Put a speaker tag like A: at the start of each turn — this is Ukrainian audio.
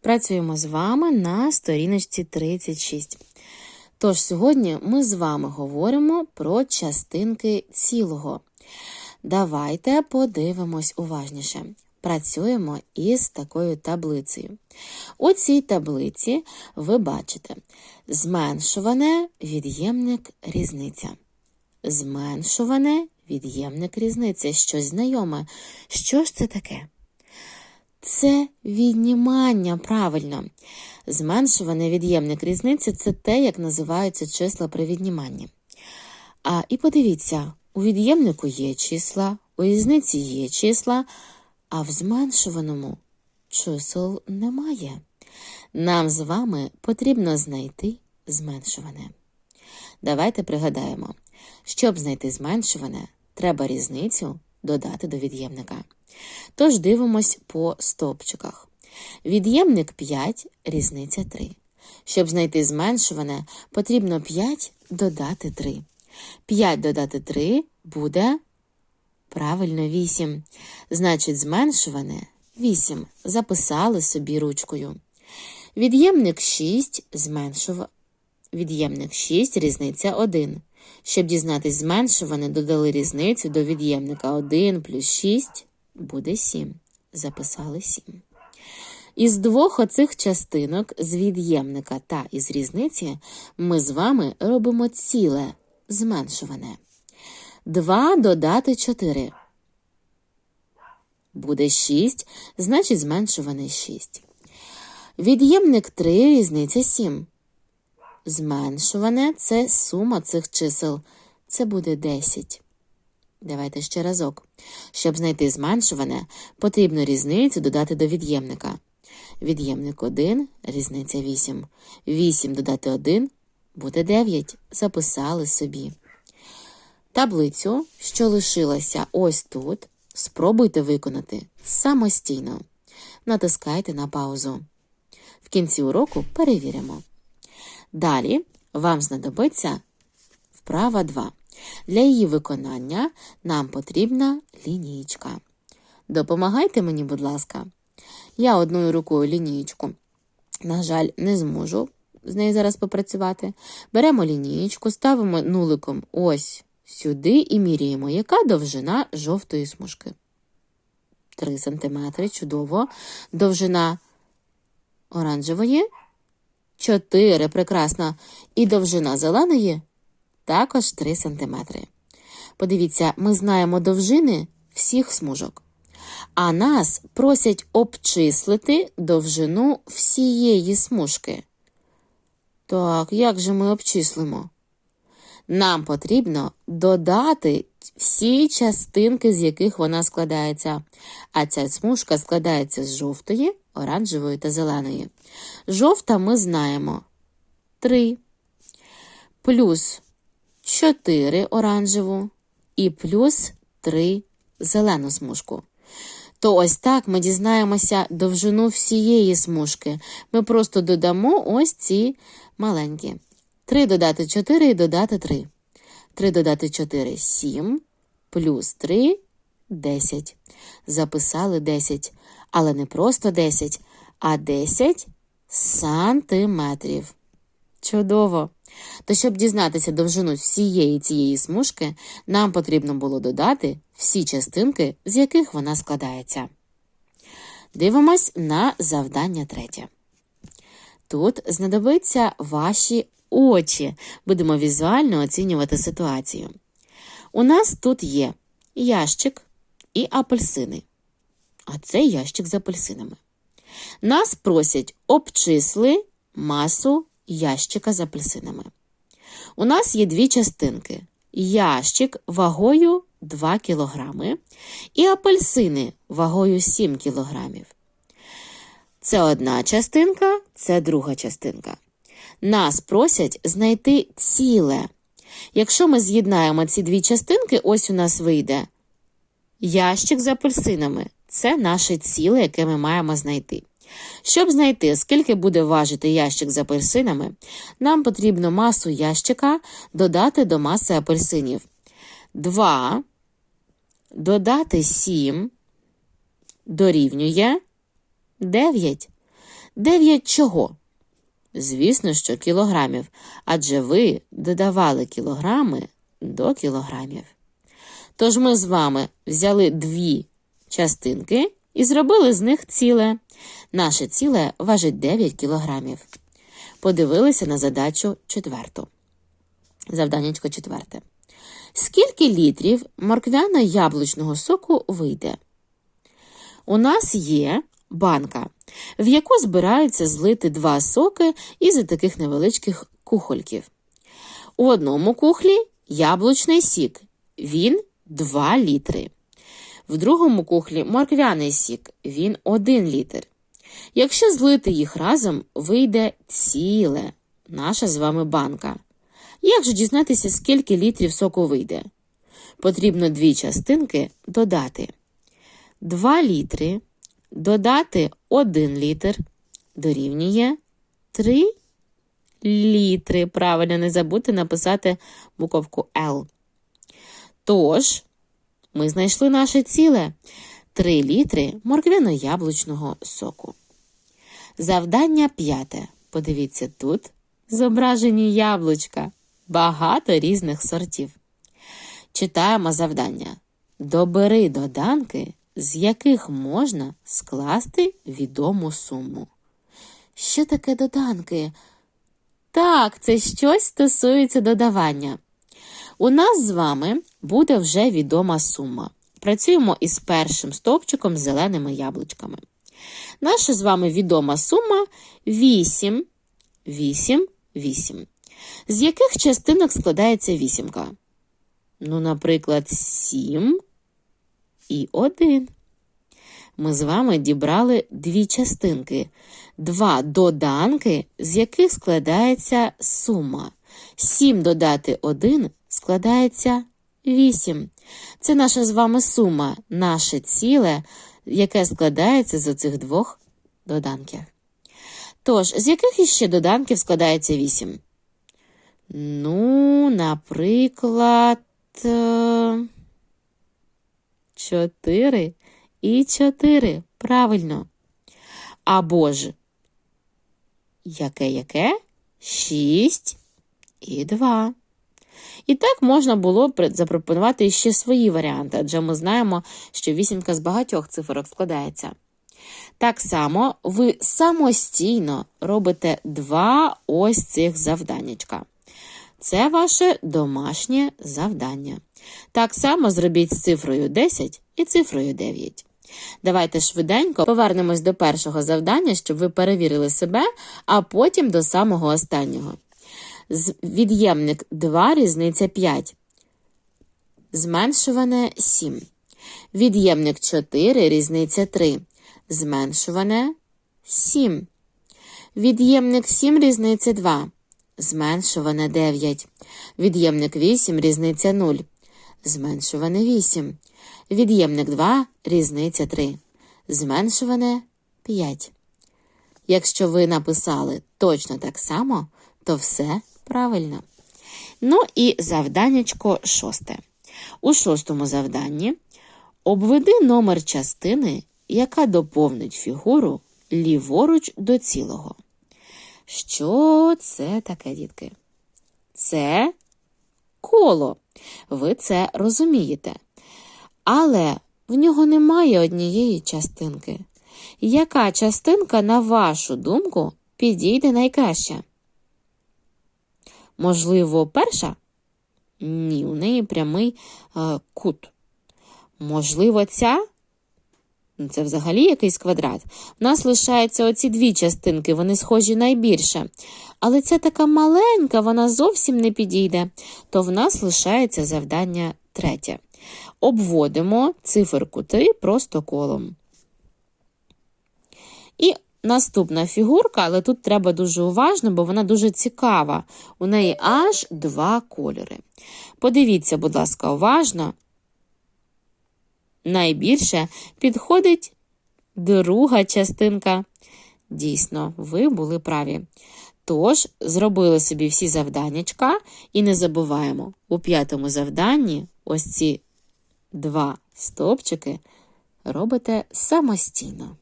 A: Працюємо з вами на сторіночці 36. Тож сьогодні ми з вами говоримо про частинки цілого. Давайте подивимось уважніше. Працюємо із такою таблицею. У цій таблиці ви бачите зменшуване від'ємник різниця. Зменшуване від'ємник різниця. Щось знайоме. Що ж це таке? Це віднімання, правильно. Зменшуваний від'ємник різниці це те, як називаються числа при відніманні. А і подивіться, у від'ємнику є числа, у різниці є числа, а в зменшуваному чисел немає. Нам з вами потрібно знайти зменшуване. Давайте пригадаємо, щоб знайти зменшуване, треба різницю додати до від'ємника. Тож дивимось по стовпчиках. Від'ємник 5, різниця 3. Щоб знайти зменшуване, потрібно 5 додати 3. 5 додати 3 буде правильно 8. Значить, зменшуване 8. Записали собі ручкою. Від'ємник 6 зменшува... Від'ємник 6, різниця 1. Щоб дізнатись зменшуване, додали різницю до від'ємника 1 плюс 6 буде 7. Записали 7. Із двох оцих частинок з від'ємника та із різниці ми з вами робимо ціле зменшуване. 2 додати 4. Буде 6, значить зменшуване 6. Від'ємник 3, різниця 7. Зменшуване це сума цих чисел. Це буде 10. Давайте ще разок. Щоб знайти зменшуване, потрібно різницю додати до від'ємника. Від'ємник 1, різниця 8. 8 додати 1 буде 9. Записали собі. Таблицю, що лишилася ось тут, спробуйте виконати самостійно. Натискайте на паузу. В кінці уроку перевіримо. Далі вам знадобиться вправа 2. Для її виконання нам потрібна лінійка. Допомагайте мені, будь ласка. Я одною рукою лінієчку, на жаль, не зможу з нею зараз попрацювати. Беремо лінієчку, ставимо нуликом ось сюди і міряємо, яка довжина жовтої смужки. 3 см, чудово. Довжина оранжевої 4, прекрасно. І довжина зеленої також 3 см. Подивіться, ми знаємо довжини всіх смужок. А нас просять обчислити довжину всієї смужки. Так, як же ми обчислимо? Нам потрібно додати всі частинки, з яких вона складається. А ця смужка складається з жовтої, оранжевої та зеленої. Жовта ми знаємо 3, плюс 4 оранжеву і плюс 3 зелену смужку. То ось так ми дізнаємося довжину всієї смужки. Ми просто додамо ось ці маленькі. 3 додати 4 і додати 3. 3 додати 4 7, плюс 3 10. Записали 10. Але не просто 10, а 10 сантиметрів. Чудово! То щоб дізнатися довжину всієї цієї смужки, нам потрібно було додати всі частинки, з яких вона складається. Дивимось на завдання третє. Тут знадобиться ваші очі. Будемо візуально оцінювати ситуацію. У нас тут є ящик і апельсини. А це ящик з апельсинами. Нас просять обчисли масу ящика з апельсинами. У нас є дві частинки: ящик вагою 2 кг і апельсини вагою 7 кг. Це одна частинка, це друга частинка. Нас просять знайти ціле. Якщо ми з'єднаємо ці дві частинки, ось у нас вийде ящик з апельсинами. Це наше ціле, яке ми маємо знайти. Щоб знайти, скільки буде важити ящик з апельсинами, нам потрібно масу ящика додати до маси апельсинів. 2 додати 7 дорівнює 9. Дев'ять чого? Звісно, що кілограмів, адже ви додавали кілограми до кілограмів. Тож ми з вами взяли дві частинки і зробили з них ціле. Наше ціле важить 9 кілограмів. Подивилися на задачу четверту. Завданнячко четверте. Скільки літрів морквяно-яблучного соку вийде? У нас є банка, в яку збираються злити два соки із таких невеличких кухольків. У одному кухлі яблучний сік. Він 2 літри. В другому кухлі морквяний сік. Він 1 літр. Якщо злити їх разом, вийде ціле наша з вами банка. Як же дізнатися, скільки літрів соку вийде? Потрібно дві частинки додати. 2 літри додати 1 літр дорівнює 3 літри. Правильно, не забудьте написати буковку L. Тож, ми знайшли наше ціле 3 літри морквяно-яблучного соку. Завдання п'яте. Подивіться тут зображені яблучка. Багато різних сортів. Читаємо завдання. Добери доданки, з яких можна скласти відому суму. Що таке доданки? Так, це щось стосується додавання. У нас з вами буде вже відома сума. Працюємо із першим стовпчиком з зеленими яблучками. Наша з вами відома сума 8, 8, 8. З яких частинок складається вісімка? Ну, наприклад, 7 і 1. Ми з вами дібрали дві частинки, два доданки, з яких складається сума. 7 додати 1 складається 8. Це наша з вами сума, наше ціле, яке складається з оцих двох доданків. Тож, з яких іще доданків складається 8? Ну, наприклад, 4 і 4. Правильно. Або ж, яке яке? 6 і 2. І так можна було запропонувати ще свої варіанти, адже ми знаємо, що вісімка з багатьох цифрок складається. Так само ви самостійно робите два ось цих завданнячка. Це ваше домашнє завдання. Так само зробіть з цифрою 10 і цифрою 9. Давайте швиденько повернемось до першого завдання, щоб ви перевірили себе, а потім до самого останнього. З- Від'ємник 2, різниця 5. Зменшуване 7. Від'ємник 4, різниця 3. Зменшуване 7. Від'ємник 7, різниця 2. Зменшуване 9. Від'ємник 8, різниця 0. Зменшуване 8. Від'ємник 2, різниця 3. Зменшуване 5. Якщо ви написали точно так само, то все правильно. Ну і завданнячко шосте. У шостому завданні обведи номер частини, яка доповнить фігуру ліворуч до цілого. Що це таке, дітки? Це коло. Ви це розумієте. Але в нього немає однієї частинки. Яка частинка, на вашу думку, підійде найкраще? Можливо, перша? Ні, у неї прямий е, кут. Можливо, ця? Ну, Це взагалі якийсь квадрат. У нас лишаються оці дві частинки, вони схожі найбільше. Але ця така маленька, вона зовсім не підійде. То в нас лишається завдання третє. Обводимо циферку 3 просто колом. І наступна фігурка, але тут треба дуже уважно, бо вона дуже цікава. У неї аж два кольори. Подивіться, будь ласка, уважно. Найбільше підходить друга частинка. Дійсно, ви були праві. Тож, зробили собі всі завданнячка і не забуваємо, у п'ятому завданні ось ці два стовпчики робите самостійно.